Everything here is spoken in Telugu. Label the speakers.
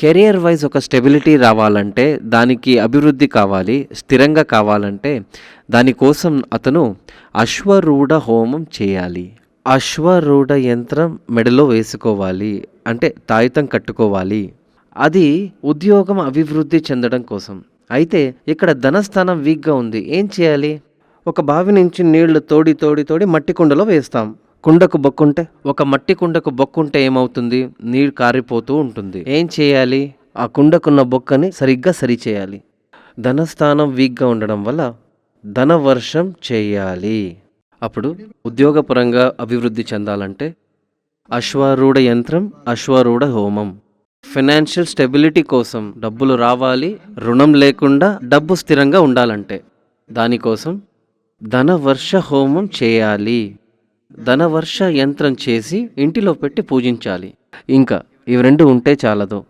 Speaker 1: కెరియర్ వైజ్ ఒక స్టెబిలిటీ రావాలంటే దానికి అభివృద్ధి కావాలి స్థిరంగా కావాలంటే దానికోసం అతను అశ్వరూఢ హోమం చేయాలి. అశ్వరూఢ యంత్రం మెడలో వేసుకోవాలి అంటే తాయితం కట్టుకోవాలి. అది ఉద్యోగం అభివృద్ధి చెందడం కోసం. అయితే ఇక్కడ ధనస్థానం వీక్గా ఉంది. ఏం చేయాలి? ఒక బావి నుంచి నీళ్ళు తోడి తోడి తోడి మట్టి కుండలో వేస్తాం. కుండకు బొక్కుంటే ఒక మట్టి కుండకు బొక్కుంటే ఏమవుతుంది? నీరు కారిపోతూ ఉంటుంది. ఏం చేయాలి? ఆ కుండకున్న బొక్కని సరిగ్గా సరిచేయాలి. ధనస్థానం వీక్గా ఉండడం వల్ల ధనవర్షం చేయాలి. అప్పుడు ఉద్యోగపరంగా అభివృద్ధి చెందాలంటే అశ్వారూఢ యంత్రం అశ్వారూఢ హోమం. ఫైనాన్షియల్ స్టెబిలిటీ కోసం డబ్బులు రావాలి రుణం లేకుండా డబ్బు స్థిరంగా ఉండాలంటే దానికోసం ధనవర్ష హోమం చేయాలి. ధనవర్ష యంత్రం చేసి ఇంటిలో పెట్టి పూజించాలి. ఇంకా ఇవి రెండు ఉంటే చాలదు.